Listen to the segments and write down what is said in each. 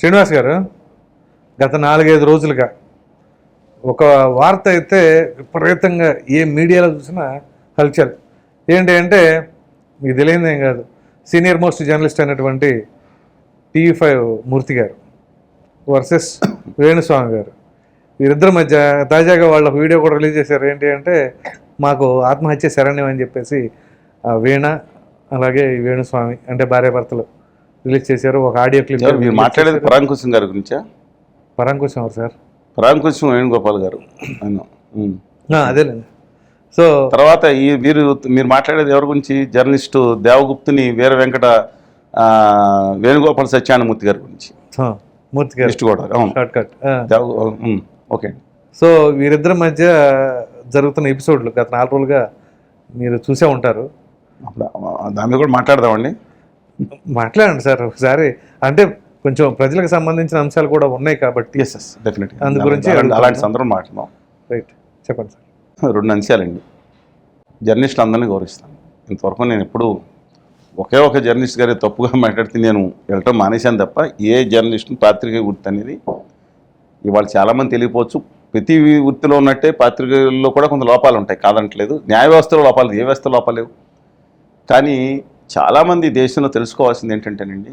శ్రీనివాస్ గారు గత నాలుగైదు రోజులుగా ఒక వార్త అయితే విపరీతంగా ఏ మీడియాలో చూసినా హల్చల్. ఏంటి అంటే మీకు తెలియదేం కాదు సీనియర్ మోస్ట్ జర్నలిస్ట్ అయినటువంటి TV five Murthy garu versus Venuswamy గారు వీరిద్దరి మధ్య తాజాగా వాళ్ళ వీడియో కూడా రిలీజ్ చేశారు. ఏంటి అంటే మాకు ఆత్మహత్య శరణ్యం అని చెప్పేసి ఆ వీణ అలాగే వేణుస్వామి అంటే భార్యాభర్తలు రిలీజ్ చేశారు ఒక ఆడియో క్లిప్ మీరు మాట్లాడేది పరాంకుశం గారి గురించా? పరాంకుశం ఎవరు సార్? పరాంకుశం వేణుగోపాల్ గారు. అదేలేండి. సో తర్వాత ఈ మీరు మీరు మాట్లాడేది ఎవరి గురించి? జర్నలిస్టు దేవగుప్తుని వీర వెంకట వేణుగోపాల్ సత్యానందమూర్తి గారి గురించి. Murthy garu. Godavari short cut okay. So వీరిద్దరి మధ్య జరుగుతున్న ఎపిసోడ్లు గత నాలుగు రోజులుగా మీరు చూసే ఉంటారు. దాని మీద కూడా మాట్లాడదామండి. మాట్లాడండి సార్ ఒకసారి. అంటే కొంచెం ప్రజలకు సంబంధించిన అంశాలు కూడా ఉన్నాయి కాబట్టి ఎస్ ఎస్ డెఫినెట్గా అందు గురించి అలాంటి సందర్భం మాట్లాడదాం. రైట్ చెప్పండి సార్. రెండు అంశాలండి. జర్నలిస్టులు అందరినీ గౌరవిస్తాను. ఇంతవరకు నేను ఎప్పుడు ఒకే ఒక జర్నలిస్ట్ గారి తప్పుగా మాట్లాడితే నేను వెళ్ళటం మానేశాను తప్ప ఏ జర్నలిస్ట్ని పాత్రికేయ వృత్తి అనేది ఇవాళ చాలామంది తెలియపోవచ్చు ప్రతి వృత్తిలో ఉన్నట్టే పాత్రికేయుల్లో కూడా కొంత లోపాలు ఉంటాయి. కాదంటలేదు. న్యాయ వ్యవస్థలో లోపాలు ఏ వ్యవస్థ లోపాలు లేవు. కానీ చాలామంది దేశంలో తెలుసుకోవాల్సింది ఏంటంటేనండి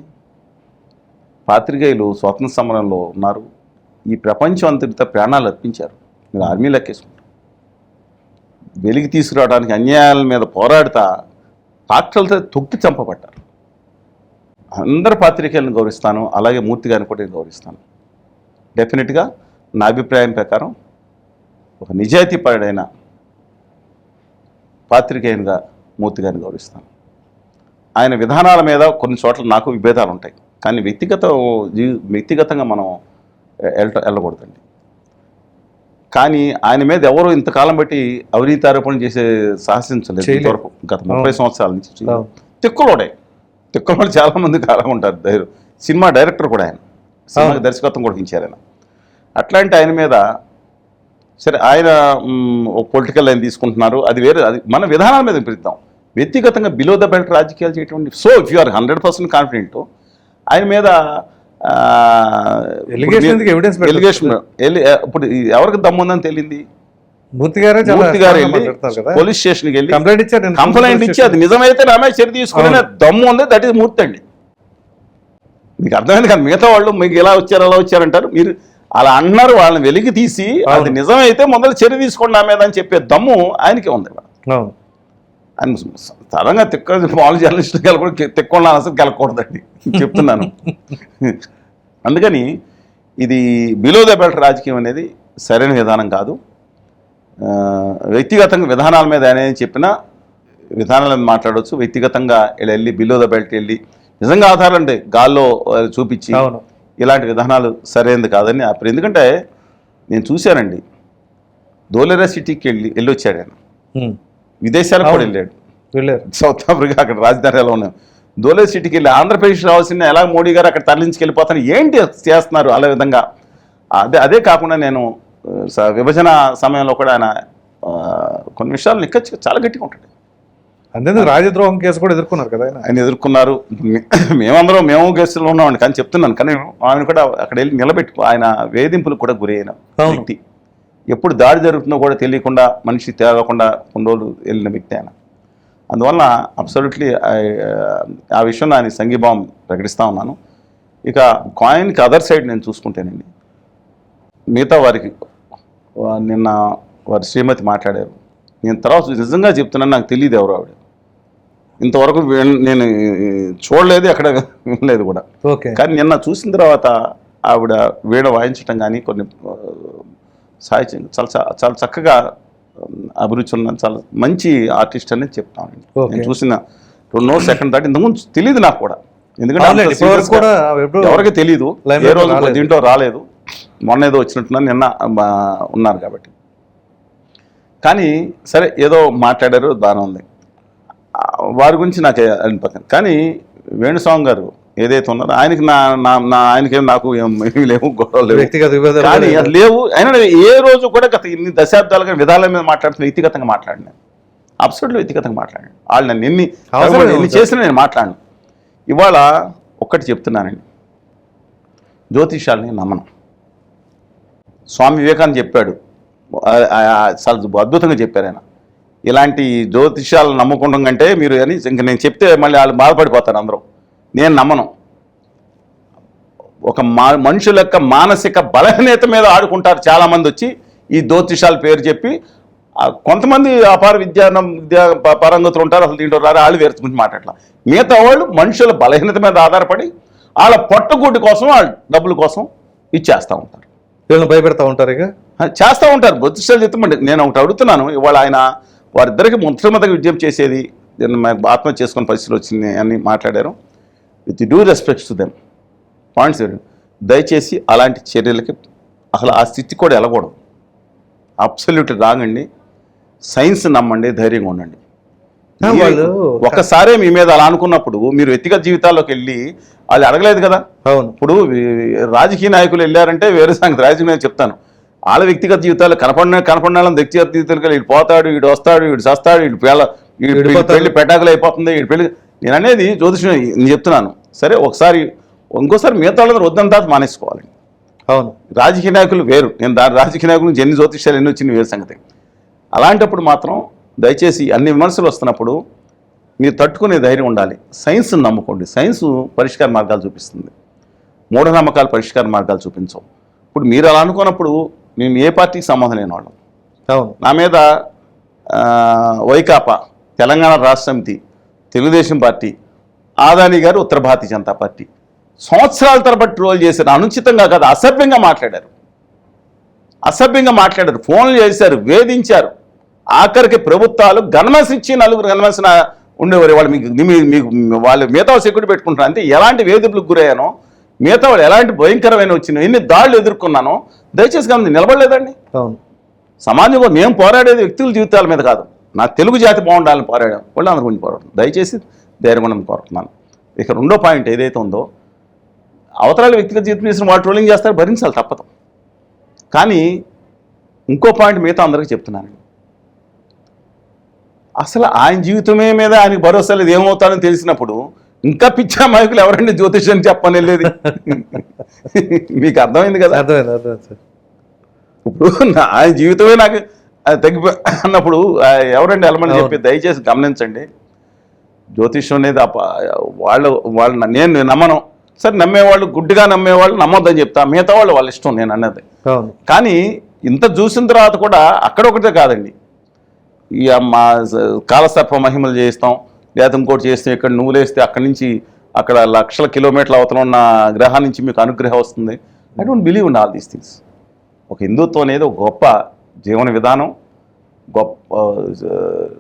పాత్రికేయులు స్వాతంత్ర సమరంలో ఉన్నారు. ఈ ప్రపంచం అంతటితో ప్రాణాలు అర్పించారు. మీరు ఆర్మీ లెక్కేసుకుంటారు. వెలికి తీసుకురావడానికి అన్యాయాల మీద పోరాడుతా పాత్రలతో తొక్కి చంపబడ్డారు. అందరు పాత్రికేయులను గౌరవిస్తాను అలాగే మూర్తి గారిని కూడా నేను గౌరవిస్తాను. డెఫినెట్గా నా అభిప్రాయం ప్రకారం ఒక నిజాయితీపరుడైన పాత్రికేయునిగా మూర్తి గారిని గౌరవిస్తాను. ఆయన విధానాల మీద కొన్ని చోట్ల నాకు విభేదాలు ఉంటాయి. కానీ వ్యక్తిగత వ్యక్తిగతంగా మనం వెళ్ళ వెళ్ళకూడదండి కానీ ఆయన మీద ఎవరు ఇంతకాలం బట్టి అవినీతి ఆరోపణలు చేసే సాహసించలేదు. ఇంతవరకు. గత ముప్పై సంవత్సరాల నుంచి. తిక్కులోడే. తిక్కులోడు చాలా మంది కాలం ఉంటారు. ధైర్యం సినిమా డైరెక్టర్ కూడా ఆయన. సినిమా అవును. దర్శకత్వం కూడా ఇచ్చారు ఆయన. అట్లాంటి ఆయన మీద సరే ఆయన పొలిటికల్ లైన్ తీసుకుంటున్నారు. అది వేరే. అది మన విధానాల మీద విపరీతం. వ్యక్తిగతంగా బిలో ద బెల్ట్ రాజకీయాలు చేయటం so if you are hundred percent confident ఆయన మీద ఇప్పుడు ఎవరికి దమ్ము ఉందని తెలియంది మూర్తి గారే మూర్తి పోలీస్ స్టేషన్కి వెళ్ళి కంప్లైంట్ ఇచ్చారు కంప్లైంట్ ఇచ్చి అది నిజమైతే మీద చర్య తీసుకునే. దమ్ము ఉంది దట్ ఈస్ మూర్తి అండి. మీకు అర్థమైంది కానీ మిగతా వాళ్ళు మీకు ఎలా వచ్చారు అలా వచ్చారంటారు మీరు అలా అన్నారు వాళ్ళని వెలికి తీసి అది. నిజమైతే మొదలు చర్య తీసుకోండి నా మీద అని చెప్పే దమ్ము ఆయనకే ఉంది. ఆయన సడన్గా తిక్క మామూలు జర్నలిస్టులు గెలకూడదు తిక్కుండా అసలు గెలకూడదండి చెప్తున్నాను. అందుకని ఇది బిలో ద బెల్ట్ రాజకీయం అనేది సరైన విధానం కాదు. వ్యక్తిగతంగా విధానాల మీద ఆయన చెప్పినా విధానాల మీద మాట్లాడవచ్చు. వ్యక్తిగతంగా ఇలా వెళ్ళి బిలో ద బెల్ట్ వెళ్ళి నిజంగా ఆధారాలు గాల్లో చూపించి ఇలాంటి విధానాలు సరైనది కాదని అప్పుడు ఎందుకంటే నేను చూశానండి. దోలెరా సిటీకి వెళ్ళి వెళ్ళి వచ్చాడు ఆయన. విదేశాలకు కూడా. వెళ్ళాడు. వెళ్ళారు. సౌత్ ఆఫ్రికా అక్కడ రాజధాని ఎలా ఉన్నాం దోలే సిటీకి వెళ్ళి ఆంధ్రప్రదేశ్ రావాల్సిన ఎలా మోడీ గారు అక్కడ తరలించుకెళ్ళిపోతాను ఏంటి చేస్తున్నారు అలా విధంగా? అదే అదే కాకుండా నేను విభజన సమయంలో కూడా ఆయన కొన్ని విషయాలు నిక్కచ్చి చాలా గట్టిగా ఉంటాడు. అంతేందుకు రాజద్రోహం కేసు కూడా ఎదుర్కొన్నారు కదా ఆయన? ఆయన ఎదుర్కొన్నారు. మేమందరం మేము గెస్టులు ఉన్నామండి. కానీ చెప్తున్నాను. కానీ ఆయన కూడా అక్కడ వెళ్ళి నిలబెట్టుకో ఆయన వేధింపులకు కూడా గురి అయిన. వ్యక్తి. ఎప్పుడు దాడి జరుగుతుందో కూడా తెలియకుండా మనిషి తేగకుండా కొన్ని రోజులు వెళ్ళిన వ్యక్తి ఆయన. అందువలన అబ్సల్యూట్లీ ఆ విషయంలో ఆయన సంఘీభావం ప్రకటిస్తూ ఉన్నాను. ఇక కాయిన్కి అదర్ సైడ్ నేను చూసుకుంటేనండి మిగతా వారికి నిన్న వారి శ్రీమతి మాట్లాడారు. నేను తర్వాత నిజంగా చెప్తున్నాను నాకు తెలియదు ఎవరు ఆవిడ. ఇంతవరకు నేను చూడలేదు ఎక్కడ వినలేదు కూడా. ఓకే. కానీ నిన్న చూసిన తర్వాత ఆవిడ వీణ వాయించడం కానీ కొన్ని సాహిత్యం చాలా చాలా చక్కగా అభిరుచి ఉన్న చాలా మంచి ఆర్టిస్ట్ అనేది చెప్తాను. నేను చూసిన రెండో సెకండ్ దాటి ఇంతకుముందు తెలియదు నాకు కూడా. ఎందుకంటే ఎవరికి తెలియదు ఏ రోజు రాలేదు. దీంట్లో రాలేదు. మొన్న ఏదో వచ్చినట్టున్నా నిన్న ఉన్నారు కాబట్టి. కానీ సరే ఏదో మాట్లాడారు బాగానే ఉంది. వారి గురించి నాకు అనిపించింది కానీ వేణుస్వామి గారు ఏదైతే ఉన్నారో ఆయనకి నా నా ఆయనకేం నాకు ఏం ఏమీ లేవు గొడవలు లేవు. వ్యక్తిగత విభేదాలు కానీ అది లేవు. అయినా నేను ఏ రోజు కూడా గత ఇన్ని దశాబ్దాలుగా విధాల మీద మాట్లాడుతున్న వ్యక్తిగతంగా మాట్లాడినా అబ్సల్యూట్లీ వ్యక్తిగతంగా మాట్లాడాను. వాళ్ళు నన్ను ఎన్ని ఎన్ని. చేసినా నేను మాట్లాడను. ఇవాళ ఒక్కటి చెప్తున్నానండి. జ్యోతిషాలని నమ్మను. స్వామి వివేకానంద చెప్పాడు. చాలా అద్భుతంగా చెప్పారు ఆయన. ఇలాంటి జ్యోతిషాలు నమ్మకుండా కంటే మీరు అని ఇంక నేను చెప్తే మళ్ళీ వాళ్ళు బాధపడిపోతారు అందరూ. నేను నమ్మను. ఒక మా మనుషుల యొక్క మానసిక బలహీనత మీద ఆడుకుంటారు చాలామంది వచ్చి ఈ జ్యోతిషాల పేరు చెప్పి కొంతమంది అపార విద్యా విద్యా పారంగతులు ఉంటారు అసలు దీంట్లో రారు వాళ్ళు వేరు గురించి మాట్లాడలా మిగతా వాళ్ళు మనుషుల బలహీనత మీద ఆధారపడి వాళ్ళ పొట్టగూటి కోసం వాళ్ళ డబ్బుల కోసం ఇచ్చేస్తూ ఉంటారు. వీళ్ళని భయపెడతా ఉంటారు ఇక? చేస్తూ ఉంటారు. బుద్ధిష్టాలు చెప్తామండి నేను ఒకటి అడుగుతున్నాను. ఇవాళ ఆయన వారిద్దరికి ముఖ్యమంత్రిగా విజ్ఞప్తి చేసేది ఆత్మహత్య చేసుకునే పరిస్థితులు వచ్చింది అని మాట్లాడారు. With due respect to them points దయచేసి అలాంటి చర్యలకి అసలు ఆ స్థితి కూడా వెళ్ళకూడదు అబ్సల్యూట్ రాంగ్ అండి సైన్స్ నమ్మండి ధైర్యంగా ఉండండి. వాళ్ళు ఒక్కసారే మీ మీద అలా అనుకున్నప్పుడు మీరు వ్యక్తిగత జీవితాల్లోకి వెళ్ళి వాళ్ళు అడగలేదు కదా? అవును. ఇప్పుడు రాజకీయ నాయకులు వెళ్ళారంటే వేరే సంగతి. రాజకీయ నాయకులు చెప్తాను. వాళ్ళ వ్యక్తిగత జీవితాలు కనపడిన వాళ్ళని వ్యక్తిగత జీవితాలు వీడు పోతాడు వీడు వస్తాడు వీడు చస్తాడు వీడు పేల వీడు. పెళ్ళి పెటాకులు అయిపోతుంది వీడి పెళ్ళి నేను అనేది జ్యోతిషం నేను చెప్తున్నాను. సరే ఒకసారి ఇంకోసారి మిగతా వాళ్ళని వద్దని తర్వాత మానేసుకోవాలి. అవును. రాజకీయ నాయకులు వేరు. నేను దాని రాజకీయ నాయకుల నుంచి ఎన్ని జ్యోతిష్యాలు ఎన్ని వచ్చింది వేరు సంగతి. అలాంటప్పుడు మాత్రం దయచేసి అన్ని విమర్శలు వస్తున్నప్పుడు మీరు తట్టుకునే ధైర్యం ఉండాలి. సైన్స్ని నమ్ముకోండి. సైన్స్ పరిష్కార మార్గాలు చూపిస్తుంది. మూఢనమ్మకాలు పరిష్కార మార్గాలు చూపించవు. ఇప్పుడు మీరు అలా అనుకున్నప్పుడు మేము ఏ పార్టీకి సంబంధం లేని వాళ్ళం. నా మీద వైకాపా తెలంగాణ రాష్ట్ర సమితి తెలుగుదేశం పార్టీ ఆదాని గారు ఉత్తర భారతీయ జనతా పార్టీ. సంవత్సరాల తరబడి ట్రోల్ చేశారు అనుచితంగా కాదు అసభ్యంగా మాట్లాడారు. అసభ్యంగా మాట్లాడారు. ఫోన్లు చేశారు వేధించారు. ఆఖరికి ప్రభుత్వాలు గన్మెన్స్ ఇచ్చి నలుగురు గన్మెన్స్ ఉండేవారు. వాళ్ళు మీకు మీకు వాళ్ళు మిగతా సెక్యూరిటీ పెట్టుకుంటారు అంటే ఎలాంటి వేధింపులకు గురయ్యానో మిగతా వాళ్ళు ఎలాంటి భయంకరమైన వచ్చినాయో ఎన్ని దాడులు ఎదుర్కొన్నానో దయచేసి గమని నిలబడలేదండి? అవును. సమాజంలో మేము పోరాడేది వ్యక్తుల జీవితాల మీద కాదు. నా తెలుగు జాతి బాగుండాలని పోరాడాం వాళ్ళు అందరి గురించి పోరాడు దయచేసి ధైర్యం కోరుతున్నాను ఇక రెండో పాయింట్ ఏదైతే ఉందో అవతరాల వ్యక్తిగత జీవితం చేసిన వాళ్ళు ట్రోలింగ్ చేస్తారు భరించాలి తప్పదు. కానీ ఇంకో పాయింట్ మిగతా అందరికీ చెప్తున్నాను. అసలు ఆయన జీవితమే మీద ఆయనకు భరోసా లేదు ఏమవుతాడని తెలిసినప్పుడు ఇంకా పిచ్చా మైకులు ఎవరండి జ్యోతిష్యం చెప్పని వెళ్ళేది? మీకు అర్థమైంది కదా? అర్థమైంది అర్థమైంది ఇప్పుడు నా ఆయన జీవితమే నాకు అది తగ్గిపో అన్నప్పుడు ఎవరండి అవును. చెప్పి దయచేసి గమనించండి. జ్యోతిష్యం అనేది వాళ్ళు వాళ్ళు నేను నమ్మను. సరే నమ్మేవాళ్ళు గుడ్డిగా నమ్మేవాళ్ళు నమ్మొద్దని చెప్తా. మిగతా వాళ్ళు వాళ్ళ ఇష్టం నేను అన్నది. కానీ ఇంత చూసిన తర్వాత కూడా అక్కడొకటే కాదండి. ఈ మా కాలసర్ప మహిమలు చేస్తాం లేదా ఇంకోటి చేస్తే ఇక్కడ నువ్వు లేస్తే అక్కడి నుంచి అక్కడ లక్షల కిలోమీటర్ల అవతల ఉన్న గ్రహం నుంచి మీకు అనుగ్రహం వస్తుంది. I don't believe in all these things ఒక హిందుత్వం అనేది ఒక గొప్ప జీవన విధానం గొప్ప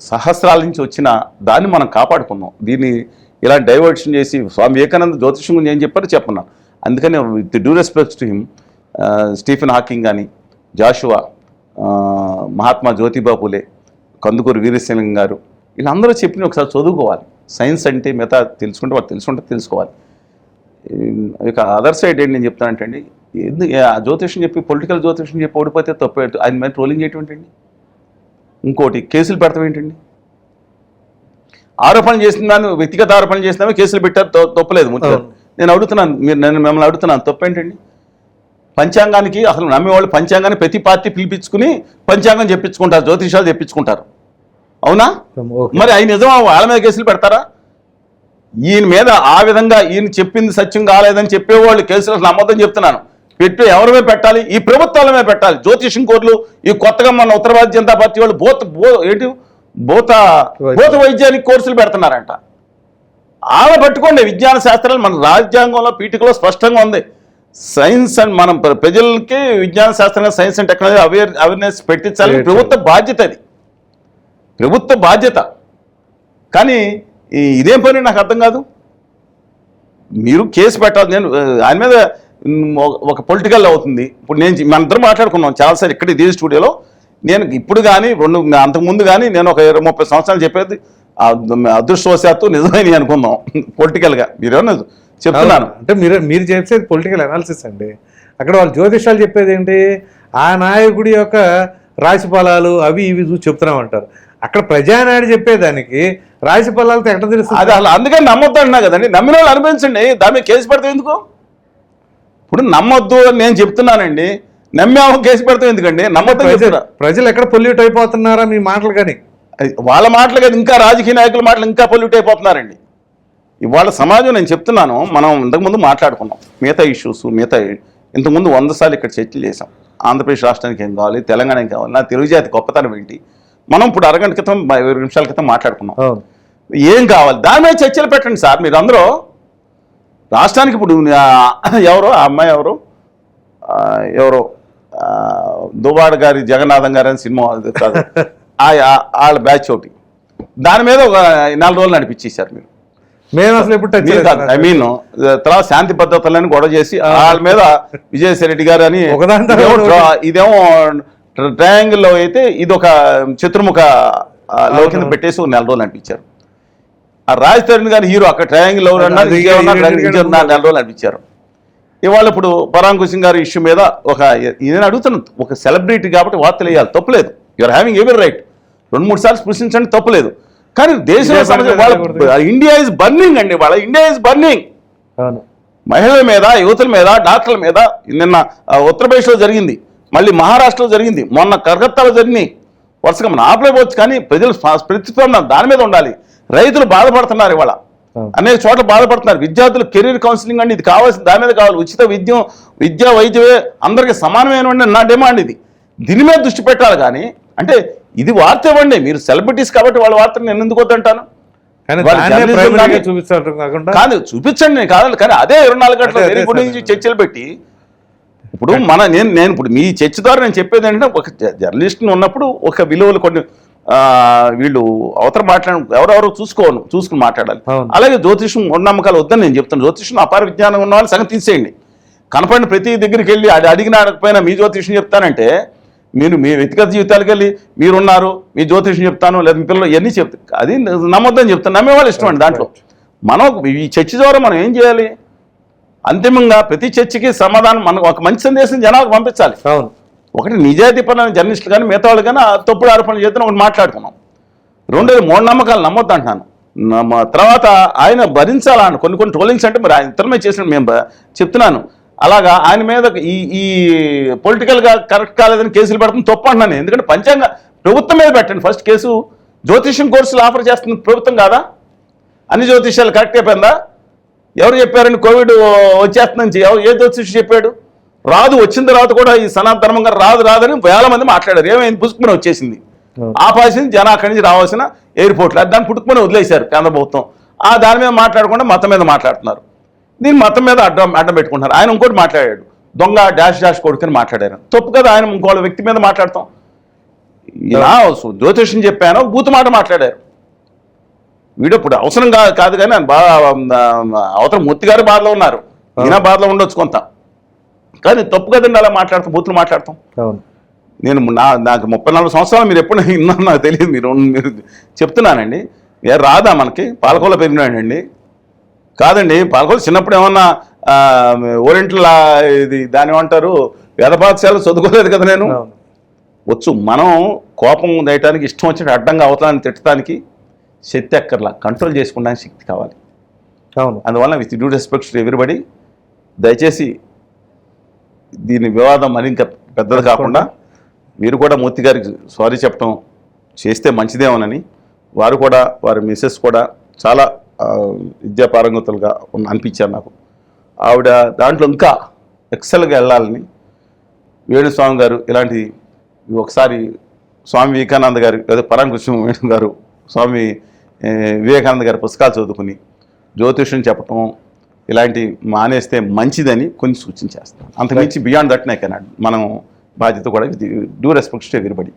సహస్రాల నుంచి వచ్చిన దాన్ని మనం కాపాడుకుందాం. దీన్ని ఇలా డైవర్షన్ చేసి స్వామి వివేకానంద జ్యోతిషం గురించి ఏం చెప్పారో చెప్పన్నాను అందుకని with due respect to him Stephen Hawking కానీ జాషువా మహాత్మా జ్యోతిబా పూలే కందుకూరు వీరశైలం గారు వీళ్ళందరూ చెప్పిన ఒకసారి చదువుకోవాలి. సైన్స్ అంటే మిగతా తెలుసుకుంటే వాళ్ళు తెలుసుకుంటే తెలుసుకోవాలి. ఇక అదర్ సైడ్ ఏంటి నేను చెప్తానంటే అండి ఎందుకు? ఆ జ్యోతిషం చెప్పి పొలిటికల్ జ్యోతిషం చెప్పి ఓడిపోతే తప్పు? ఆయన మీద ట్రోలింగ్ చేయటం ఏంటండి? ఇంకోటి కేసులు పెడతాం ఏంటండి? ఆరోపణలు చేసిన దాన్ని వ్యక్తిగత ఆరోపణలు చేసినామే కేసులు పెట్టారు తప్పులేదు. నేను అడుగుతున్నాను మీరు నేను మిమ్మల్ని అడుగుతున్నాను తప్పు ఏంటండి? పంచాంగానికి అసలు నమ్మేవాళ్ళు పంచాంగాన్ని ప్రతి పార్టీ పిలిపించుకుని పంచాంగం చెప్పించుకుంటారు జ్యోతిషాలు చెప్పించుకుంటారు. అవునా? మరి అవి నిజం వాళ్ళ మీద కేసులు పెడతారా? ఈయన మీద ఆ విధంగా ఈయన చెప్పింది సత్యం కాలేదని చెప్పేవాళ్ళు కేసులు అసలు నమ్మొద్దని చెప్తున్నాను. పెట్టి ఎవరి మీద పెట్టాలి? ఈ ప్రభుత్వాల మీద పెట్టాలి. జ్యోతిషం కోర్టులు ఈ కొత్తగా మన ఉత్తర భారత జనతా పార్టీ వాళ్ళు బో ఏంటి? బోత బోత వైద్యానికి కోర్సులు పెడుతున్నారంట. ఆమె పట్టుకోండి విజ్ఞాన శాస్త్రాలు మన రాజ్యాంగంలో పీఠికలో స్పష్టంగా ఉంది. సైన్స్ అండ్ మనం ప్ర- ప్రజలకి విజ్ఞాన శాస్త్రంగా science and technology aware awareness పెట్టించాలి. ప్రభుత్వ బాధ్యత అది. ప్రభుత్వ బాధ్యత. కానీ ఇదేం పని నాకు అర్థం కాదు? మీరు కేసు పెట్టాలి. నేను ఆయన మీద ఒక- పొలిటికల్ అవుతుంది. ఇప్పుడు నేను మన ఇద్దరం మాట్లాడుకున్నాం. చాలాసార్లు ఇక్కడ ఇదే స్టూడియోలో నేను ఇప్పుడు కానీ రెండు అంతకుముందు కానీ నేను ఒక ఇరవై ముప్పై సంవత్సరాలు చెప్పేది అదృష్టవశాత్తు నిజమైన అనుకుందాం. పొలిటికల్గా మీరేమన్నా చెప్తున్నాను. అంటే మీరు మీరు చేసేది పొలిటికల్ అనాలిసిస్ అండి. అక్కడ వాళ్ళు జ్యోతిషాలు చెప్పేది ఏంటి? ఆ నాయకుడి యొక్క రాశి ఫలాలు అవి ఇవి చూసి చెప్తున్నామంటారు అక్కడ ప్రజానాయుడు చెప్పేదానికి రాశి ఫలాలతో ఎక్కడ తెలుస్తుంది? అందుకని నమ్మొద్దు అన్నా కదండి. నమ్మిన వాళ్ళు అనుభవించండి. దాని మీద కేసు పెడితే ఎందుకు? ఇప్పుడు నమ్మొద్దు అని నేను చెప్తున్నానండి. నమ్మాము కేసు పెడతాం ఎందుకండి? నమ్మొద్దు ప్రజలు ఎక్కడ పొల్యూట్ అయిపోతున్నారా మీ మాటలు కానీ? వాళ్ళ మాటలు కాదు ఇంకా రాజకీయ నాయకుల మాటలు ఇంకా పొల్యూట్ అయిపోతున్నారండి. ఇవాళ సమాజం నేను చెప్తున్నాను మనం ఇంతకుముందు మాట్లాడుకున్నాం. మిగతా ఇష్యూస్ మిగతా ఇంతకుముందు వంద సార్లు ఇక్కడ చర్చలు చేసాం ఆంధ్రప్రదేశ్ రాష్ట్రానికి ఏం కావాలి తెలంగాణ ఏం కావాలి నా తెలుగు జాతి గొప్పతనం ఏంటి? మనం ఇప్పుడు అరగంట క్రితం ఇరవై నిమిషాల క్రితం మాట్లాడుకున్నాం. ఏం కావాలి? దాని మీద చర్చలు పెట్టండి సార్ మీరు అందరూ రాష్ట్రానికి ఇప్పుడు ఎవరో? ఆ అమ్మాయి ఎవరు? ఎవరో? దువ్వాడ గారి జగన్నాథం గారి అని సినిమా అది కాదు. వాళ్ళ బ్యాచ్ ఒకటి దాని మీద ఒక నెల రోజులు నడిపించేశారు మీరు. మేము అసలు ఎప్పుడు ఐ మీన్ తర్వాత శాంతి భద్రతలని గొడవ చేసి వాళ్ళ మీద విజయసాయి రెడ్డి గారు అని ఇదేమో ట్రా- ఇదేమో ట్రయాంగిల్లో అయితే ఇది ఒక చతుర్ముఖ లో కింద పెట్టేసి ఒక నెల రోజులు అనిపించారు ఆ రాజ్ తరుణ్ గారి హీరో అక్కడ ట్రయాంగిల్లో ఉన్నారు అది విజయ్ ఉన్నారు, ఈయన విజయ్ ఉన్నారు, నెల రోజులు అనిపించారు. ఇవాళ ఇప్పుడు పరాంకు సింగ్ గారి ఇష్యూ మీద ఒక నేను అడుగుతున్నాను ఒక సెలబ్రిటీ కాబట్టి వార్తలు వేయాలి తప్పలేదు యూఆర్ హ్యావింగ్ ఎవరి రైట్ రెండు మూడు సార్లు స్పృశించండి తప్పలేదు కానీ దేశంలో సమస్య వాళ్ళ. ఇండియా ఇస్ బర్నింగ్ అండి వాళ్ళ ఇండియా ఇస్ బర్నింగ్ మహిళల మీద యువతుల మీద డాక్టర్ల మీద నిన్న ఉత్తరప్రదేశ్లో జరిగింది. మళ్ళీ మహారాష్ట్రలో జరిగింది. మొన్న కలకత్తాలో జరిగినాయి. వరుసగా మనం ఆపలేకపోవచ్చు కానీ ప్రజలు స్ప- ప్రతిస్పందన దాని మీద ఉండాలి. రైతులు బాధపడుతున్నారు ఇవాళ. అనేక చోట్ల బాధపడుతున్నారు. విద్యార్థులు కెరీర్ కౌన్సిలింగ్ అండి ఇది కావాల్సిన దాని మీద కావాలి. ఉచిత విద్య విద్య వైద్యమే అందరికీ సమానమైన నా డిమాండ్ ఇది. దీని మీద దృష్టి పెట్టాలి కానీ అంటే ఇది వార్త ఇవ్వండి. మీరు సెలబ్రిటీస్ కాబట్టి వాళ్ళ వార్తను నేను ఎందుకు వద్దంటాను? కాదు చూపించండి నేను కాదు కానీ అదే ఇరవై నాలుగు గంటల గురించి. చర్చలు పెట్టి ఇప్పుడు మన నేను నేను ఇప్పుడు మీ చర్చ ద్వారా నేను చెప్పేది ఏంటంటే ఒక జర్నలిస్ట్ ఉన్నప్పుడు ఒక విలువలు కొన్ని వీళ్ళు అవతల మాట్లాడ ఎవరెవరో చూసుకోను చూసుకుని మాట్లాడాలి. అలాగే జ్యోతిషం నమ్మకాలు వద్దని నేను చెప్తాను. జ్యోతిషం అపార విజ్ఞానం ఉన్న వాళ్ళు సగం తీసేయండి. కనపడిన ప్రతి దగ్గరికి వెళ్ళి అది అడిగిన అడగకపోయినా మీ జ్యోతిషం చెప్తానంటే మీరు మీ వ్యక్తిగత జీవితాలకు వెళ్ళి మీరున్నారు మీ జ్యోతిషం చెప్తాను లేదా మీ పిల్లలు ఇవన్నీ చెప్తా అది నమ్మొద్దని చెప్తాను. నమ్మేవాళ్ళు ఇష్టం అండి దాంట్లో. మనం ఈ చర్చ ద్వారా మనం ఏం చేయాలి? అంతిమంగా ప్రతి చర్చకి సమాధానం మనం ఒక మంచి సందేశం జనాలకు పంపించాలి. అవును. ఒకటి నిజాయితీపరమైన జర్నలిస్టులు కానీ మిగతా వాళ్ళు కానీ తప్పుడు ఆరోపణలు చేద్దాం ఒకటి మాట్లాడుకున్నాం. రెండోది మూఢనమ్మకాలు నమ్మొద్దు అంటున్నాను నమ్మ- తర్వాత ఆయన భరించాలని కొన్ని కొన్ని ట్రోలింగ్స్ అంటే మరి ఆయన ఇతరమే చేసిన మేము చెప్తున్నాను. అలాగా ఆయన మీద ఈ ఈ పొలిటికల్గా కరెక్ట్ కాలేదని కేసులు పెడతాం తప్పు అంటున్నాను ఎందుకంటే పంచాంగ ప్రభుత్వం మీద పెట్టండి. ఫస్ట్ కేసు జ్యోతిష్యం కోర్సులు ఆఫర్ చేస్తుంది ప్రభుత్వం కాదా? అన్ని జ్యోతిష్యాలు కరెక్ట్ అయిపోయిందా? ఎవరు చెప్పారని కోవిడ్ వచ్చేస్తుందని ఎవరు ఏ జ్యోతిష్యం చెప్పాడు? రాదు వచ్చిన తర్వాత కూడా ఈ సనాతన ధర్మం గారు రాదు రాదని వేల మంది మాట్లాడారు. ఏమైంది? పుసుకుని వచ్చేసింది. ఆపాల్సింది జనం అక్కడి నుంచి రావాల్సిన ఎయిర్పోర్ట్లో అది దాన్ని పుట్టుకుని వదిలేశారు కేంద్ర ప్రభుత్వం. ఆ దాని మీద మాట్లాడకుండా మతం మీద మాట్లాడుతున్నారు. దీన్ని మతం మీద అడ్డం అడ్డం పెట్టుకుంటున్నారు. ఆయన ఇంకోటి మాట్లాడాడు. దొంగ డాష్ డాష్ కొడుకుని మాట్లాడారు. తప్పు కదా ఆయన ఇంకో వ్యక్తి మీద మాట్లాడతాం ఇలా జ్యోతిష్యం చెప్పాను బూతు మాట మాట్లాడారు. వీడు ఇప్పుడు అవసరం కాదు కాదు కానీ ఆయన బాగా అవతల మూర్తి గారు బాధలో ఉన్నారు. ఈయన బాధలో ఉండొచ్చు కొంత. కానీ తప్పు కదండి అలా మాట్లాడతాం బూతులు మాట్లాడతాం. అవును. నేను నా నాకు ముప్పై నాలుగు సంవత్సరాలు మీరు ఎప్పుడు విన్నారో నాకు తెలియదు మీరు మీరు చెప్తున్నానండి. రాదా మనకి పాలకోల పెరిగినాడండి. కాదండి పాలకోల చిన్నప్పుడు ఏమన్నా ఆ, ఇది దాని ఏమంటారు వేద పాఠశాల చదువుకోలేదు కదా నేను? వచ్చు మనం కోపం వేయటానికి ఇష్టం వచ్చి అడ్డంగా అవతలాన్ని తిట్టడానికి శక్తి అక్కర్లా కంట్రోల్ చేసుకోవడానికి శక్తి కావాలి. అవును. అందువల్ల with due respects to everybody దయచేసి దీని వివాదం మరింత పెద్దది కాకుండా మీరు కూడా మూర్తి గారికి సారీ చెప్పడం చేస్తే మంచిదేమోనని వారు కూడా వారి మిస్సెస్ కూడా చాలా విద్యా పారంగతులుగా ఉన్న అనిపించారు నాకు. ఆవిడ దాంట్లో ఇంకా ఎక్సెల్గా వెళ్ళాలని వేణుస్వామి గారు ఇలాంటి ఒకసారి స్వామి వివేకానంద గారు లేదా పరాంకృష్ణ వేణు గారు స్వామి వివేకానంద గారి పుస్తకాలు చదువుకుని జ్యోతిష్యం చెప్పటం ఇలాంటి మానేస్తే మంచిదని కొన్ని సూచించేస్తాను అంతకుమించి బియాండ్ దట్ నే కెనాట్ మనం బాధ్యత కూడా due respects to everybody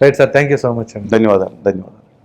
right sir thank you so much ధన్యవాదాలు ధన్యవాదాలు.